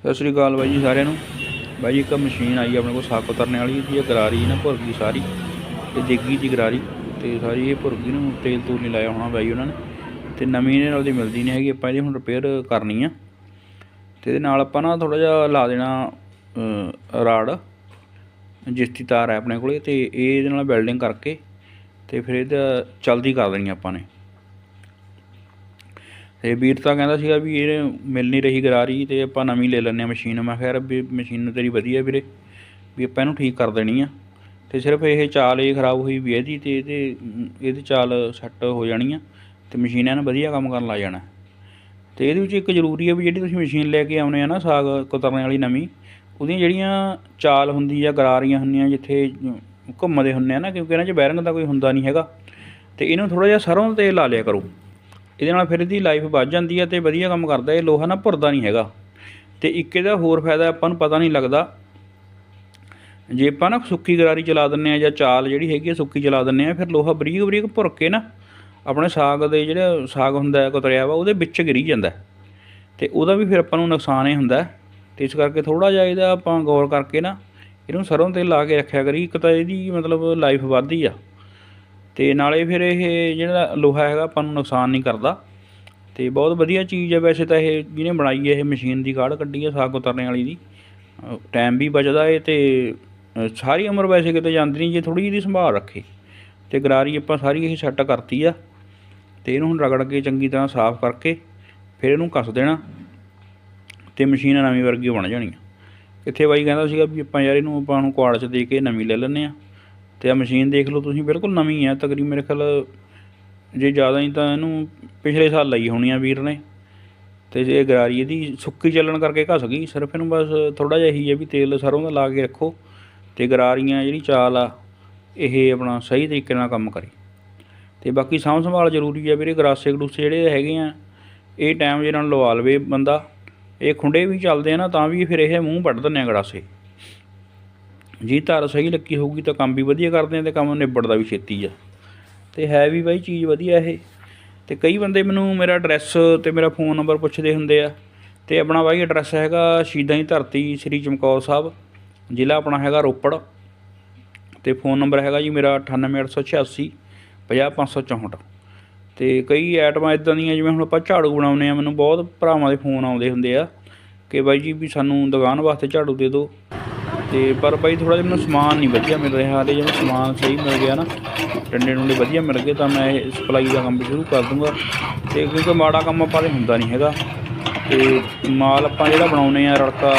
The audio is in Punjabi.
ਸਤਿ ਸ੍ਰੀ ਅਕਾਲ ਬਾਈ ਜੀ ਸਾਰਿਆਂ ਨੂੰ। ਬਾਈ ਜੀ ਇੱਕ ਮਸ਼ੀਨ ਆਈ ਆਪਣੇ ਕੋਲ ਸਾਕ ਉਤਰਨੇ ਵਾਲੀ ਦੀ ਗਰਾਰੀ ਨਾ ਭੁਰ ਗਈ ਸਾਰੀ ਤੇ ਜੇਗੀ ਜੀ ਗਰਾਰੀ ਤੇ ਸਾਰੀ ਇਹ ਭੁਰ ਗਈ ਨੂੰ ਤੇਲ ਤੂਲ ਨਹੀਂ ਲਾਇਆ ਹੋਣਾ ਬਾਈ ਉਹਨਾਂ ਨੇ। ਤੇ ਨਵੀਂ ਇਹਦੇ ਨਾਲ ਦੀ ਮਿਲਦੀ ਨਹੀਂ ਹੈਗੀ ਆਪਾਂ ਇਹਦੀ ਹੁਣ ਰਿਪੇਅਰ ਕਰਨੀ ਆ। ਤੇ ਇਹਦੇ ਨਾਲ ਆਪਾਂ ਨਾ ਥੋੜਾ ਜਿਹਾ ਲਾ ਦੇਣਾ ਅ, ਰਾੜ ਜਿਸ ਦੀ ਤਾਰ ਹੈ ਆਪਣੇ ਕੋਲੇ ਤੇ ਇਹ ਇਹਦੇ ਨਾਲ ਵੈਲਡਿੰਗ ਕਰਕੇ ਤੇ ਫਿਰ ਇਹਦਾ ਚਲਦੀ ਕਰ ਦੇਣੀ ਆਪਾਂ ਨੇ। ਤੇ ਵੀਰ ਤਾਂ ਕਹਿੰਦਾ ਸੀਗਾ ਵੀ ਇਹ ਮਿਲ ਨਹੀਂ ਰਹੀ ਗਰਾਰੀ ਤੇ ਆਪਾਂ ਨਵੀਂ ਲੈ ਲੈਂਦੇ ਆ ਮਸ਼ੀਨ। ਮੈਂ ਖੈਰ ਵੀ ਮਸ਼ੀਨ ਤੇਰੀ ਵਧੀਆ ਵੀਰੇ, ਵੀ ਆਪਾਂ ਇਹਨੂੰ ਠੀਕ ਕਰ ਦੇਣੀ ਆ। ਤੇ ਸਿਰਫ ਇਹ ਚਾਲ ਇਹ ਖਰਾਬ ਹੋਈ ਵੀ ਇਹਦੀ ਤੇ ਇਹਦੇ, ਇਹਦੀ ਚਾਲ ਸੈੱਟ ਹੋ ਜਾਣੀ ਆ ਤੇ ਮਸ਼ੀਨ ਐਨ ਵਧੀਆ ਕੰਮ ਕਰਨ ਲੱਗ ਜਾਣਾ। ਤੇ ਇਹਦੇ ਵਿੱਚ ਇੱਕ ਜ਼ਰੂਰੀ ਹੈ ਵੀ ਜਿਹੜੀ ਤੁਸੀਂ ਮਸ਼ੀਨ ਲੈ ਕੇ ਆਉਨੇ ਆ ਨਾ ਸਾਗ ਕੁਤਰਨ ਵਾਲੀ ਨਵੀਂ, ਉਹਦੀਆਂ ਜਿਹੜੀਆਂ ਚਾਲ ਹੁੰਦੀ ਆ, ਗਰਾਰੀਆਂ ਹੁੰਦੀਆਂ ਜਿੱਥੇ ਘੁੰਮਦੇ ਹੁੰਦੇ ਆ ਨਾ, ਕਿਉਂਕਿ ਇਹਨਾਂ 'ਚ ਬੈਰਿੰਗ ਦਾ ਕੋਈ ਹੁੰਦਾ ਨਹੀਂ ਹੈਗਾ। ਤੇ ਇਹਨੂੰ ਥੋੜਾ ਜਿਹਾ ਸਰੋਂ ਦਾ ਤੇਲ ਲਾ ਲਿਆ ਕਰੋ। ਇਹਦੇ ਨਾਲ ਫਿਰ ਇਹਦੀ ਲਾਈਫ ਵੱਧ ਜਾਂਦੀ ਹੈ ਤੇ ਵਧੀਆ ਕੰਮ ਕਰਦਾ ਇਹ ਲੋਹਾ ਨਾ ਭੁਰਦਾ ਨਹੀਂ ਹੈਗਾ ਤੇ ਇੱਕ ਇਹਦਾ ਹੋਰ ਫਾਇਦਾ ਆਪਾਂ ਨੂੰ ਪਤਾ ਨਹੀਂ ਲੱਗਦਾ ਜੇ ਆਪਾਂ ਨਾ ਸੁੱਕੀ ਗਰਾਰੀ ਚਲਾ ਦਿੰਨੇ ਆ ਜਾਂ ਚਾਲ ਜਿਹੜੀ ਹੈਗੀ ਆ ਸੁੱਕੀ ਚਲਾ ਦਿੰਨੇ ਆ, ਫਿਰ ਲੋਹਾ ਬਰੀਕ ਬਰੀਕ ਭੁਰ ਕੇ ਨਾ ਆਪਣੇ ਸਾਗ ਦੇ ਜਿਹੜਾ ਸਾਗ ਹੁੰਦਾ ਹੈ, ਕੁਤਰਿਆ ਵਾ, ਉਹਦੇ ਵਿੱਚ ਗਿਰੀ ਜਾਂਦਾ ਹੈ। ਤੇ ਉਹਦਾ ਵੀ ਫਿਰ ਆਪਾਂ ਨੂੰ ਨੁਕਸਾਨ ਹੀ ਹੁੰਦਾ ਹੈ। ਤੇ ਇਸ ਕਰਕੇ ਥੋੜਾ ਜਿਹਾ ਇਹਦਾ ਆਪਾਂ ਗੌਰ ਕਰਕੇ ਨਾ ਇਹਨੂੰ ਸਰੋਂ ਤੇ ਲਾ ਕੇ ਰੱਖਿਆ ਕਰੀ ਇੱਕ ਤਾਂ ਇਹਦੀ ਮਤਲਬ ਲਾਈਫ ਵੱਧਦੀ ਆ ਤੇ ਨਾਲੇ ਫਿਰ ਇਹ ਜਿਹੜਾ ਲੋਹਾ ਹੈਗਾ ਆਪਾਂ ਨੂੰ ਨੁਕਸਾਨ ਨਹੀਂ ਕਰਦਾ। ਤੇ ਬਹੁਤ ਵਧੀਆ ਚੀਜ਼ ਹੈ ਵੈਸੇ ਤਾਂ ਇਹ ਜਿਹਨੇ ਬਣਾਈ ਹੈ, ਇਹ ਮਸ਼ੀਨ ਦੀ ਕਾਢ ਕੱਢੀ ਹੈ ਸਾਗ ਉਤਰਨੇ ਵਾਲੀ ਦੀ। ਟਾਈਮ ਵੀ ਬਚਦਾ ਏ ਤੇ ਸਾਰੀ ਉਮਰ ਵੈਸੇ ਕਿਤੇ ਜਾਂਦੀ ਨਹੀਂ, ਜੇ ਥੋੜੀ ਜਿਹੀ ਦੀ ਸੰਭਾਲ ਰੱਖੇ। ਤੇ ਗਰਾਰੀ ਆਪਾਂ ਸਾਰੀ ਇਹ ਸੈੱਟ ਕਰਤੀ ਆ। ਤੇ ਇਹਨੂੰ ਹੁਣ ਰਗੜ ਕੇ ਚੰਗੀ ਤਰ੍ਹਾਂ ਸਾਫ਼ ਕਰਕੇ ਫਿਰ ਇਹਨੂੰ ਕੱਸ ਦੇਣਾ। ਤੇ ਮਸ਼ੀਨ ਨਵੀਂ ਵਰਗੀ ਬਣ ਜਾਣੀ ਆ। ਕਿੱਥੇ ਬਾਈ ਕਹਿੰਦਾ ਸੀਗਾ ਵੀ ਆਪਾਂ ਯਾਰ ਇਹਨੂੰ ਆਪਾਂ ਨੂੰ ਕੁਆੜ 'ਚ ਦੇ ਕੇ ਨਵੀਂ ਲੈ ਲੈਂਦੇ ਆ। ਤੇ ਆ ਮਸ਼ੀਨ ਦੇਖ ਲਓ ਤੁਸੀਂ, ਬਿਲਕੁਲ ਨਵੀਂ ਹੈ ਤਕਰੀਬ ਮੇਰੇ ਖਿਆਲ ਜੇ ਜ਼ਿਆਦਾ ਹੀ ਤਾਂ ਇਹਨੂੰ ਪਿਛਲੇ ਸਾਲ ਲਈ ਹੋਣੀ ਆ ਵੀਰ ਨੇ। ਤੇ ਇਹ ਗਰਾਰੀ ਇਹਦੀ ਸੁੱਕੀ ਚੱਲਣ ਕਰਕੇ ਘਸ ਗਈ, ਸਿਰਫ ਇਹਨੂੰ ਬਸ ਥੋੜਾ ਜਿਹਾ ਇਹੀ ਹੈ ਵੀ ਤੇਲ ਸਰੋਂ ਦਾ ਲਾ ਕੇ ਰੱਖੋ ਤੇ ਗਰਾਰੀਆਂ ਜਿਹੜੀ ਚਾਲ ਆ, ਇਹ ਆਪਣਾ ਸਹੀ ਤਰੀਕੇ ਨਾਲ ਕੰਮ ਕਰੇ। ਤੇ ਬਾਕੀ ਸਾਂਭ ਸੰਭਾਲ ਜ਼ਰੂਰੀ ਆ ਵੀਰੇ, ਗਰਾਸੇ ਗੜੂਸੇ ਜਿਹੜੇ ਹੈਗੇ ਆ, ਇਹ ਟਾਈਮ ਜੇ ਨਾਲ ਲਵਾ ਲਵੇ ਬੰਦਾ। ਇਹ ਖੁੰਡੇ ਵੀ ਚੱਲਦੇ ਆ ਨਾ, ਤਾਂ ਵੀ ਫਿਰ ਇਹ ਮੂੰਹ ਵੱਢ ਦਿੰਦੇ ਆ ਗੜਾਸੇ ਜੇ ਧਾਰ ਸਹੀ ਲੱਗੀ ਹੋਊਗੀ ਤਾਂ ਕੰਮ ਵੀ ਵਧੀਆ ਕਰਦੇ ਆ ਤੇ ਕੰਮ ਨਿਬੜਦਾ ਵੀ ਛੇਤੀ ਆ। ਤੇ ਹੈ ਵੀ ਬਾਈ ਚੀਜ਼ ਵਧੀਆ ਇਹ। ਤੇ ਕਈ ਬੰਦੇ ਮੈਨੂੰ ਮੇਰਾ ਐਡਰੈਸ ਤੇ ਮੇਰਾ ਫੋਨ ਨੰਬਰ ਪੁੱਛਦੇ ਹੁੰਦੇ ਆ। ਤੇ ਆਪਣਾ ਬਾਈ ਐਡਰੈਸ ਹੈਗਾ ਸ਼ਹੀਦਾਂ ਦੀ ਧਰਤੀ ਸ੍ਰੀ ਚਮਕੌਰ ਸਾਹਿਬ, ਜ਼ਿਲ੍ਹਾ ਆਪਣਾ ਹੈਗਾ ਰੋਪੜ। ਤੇ ਫੋਨ ਨੰਬਰ ਹੈਗਾ ਜੀ ਮੇਰਾ 98886 50564 ਤੇ ਕਈ ਐਟਮਾਂ ਇਦਾਂ ਦੀਆਂ ਜਿਵੇਂ ਹੁਣ ਆਪਾਂ ਝਾੜੂ ਬਣਾਉਂਦੇ ਆ, ਮੈਨੂੰ ਬਹੁਤ ਭਰਾਵਾਂ ਦੇ ਫੋਨ ਆਉਂਦੇ ਹੁੰਦੇ ਆ ਕਿ ਬਾਈ ਜੀ ਵੀ ਸਾਨੂੰ ਦੁਕਾਨ ਵਾਸਤੇ ਝਾੜੂ ਦੇ ਦਿਓ। ਤੇ ਪਰ ਬਾਈ ਥੋੜਾ ਜਿਹਾ ਮੈਨੂੰ ਸਮਾਨ ਨਹੀਂ ਵਧੀਆ ਮਿਲ ਰਿਹਾ, ਹਾਲੇ ਜੇ ਮੈਨੂੰ ਸਮਾਨ ਸਹੀ ਮਿਲ ਗਿਆ ਨਾ ਡੰਡੇ ਡੁੰਡੇ ਵਧੀਆ ਮਿਲ ਗਏ ਤਾਂ ਮੈਂ ਇਹ ਸਪਲਾਈ ਦਾ ਕੰਮ ਸ਼ੁਰੂ ਕਰ ਦੂੰਗਾ। ਤੇ ਕਿਉਂਕਿ ਮਾੜਾ ਕੰਮ ਆਪਾਂ ਦੇ ਹੁੰਦਾ ਨਹੀਂ ਹੈਗਾ। ਤੇ ਮਾਲ ਆਪਾਂ ਜਿਹੜਾ ਬਣਾਉਨੇ ਆ ਰੜਕਾ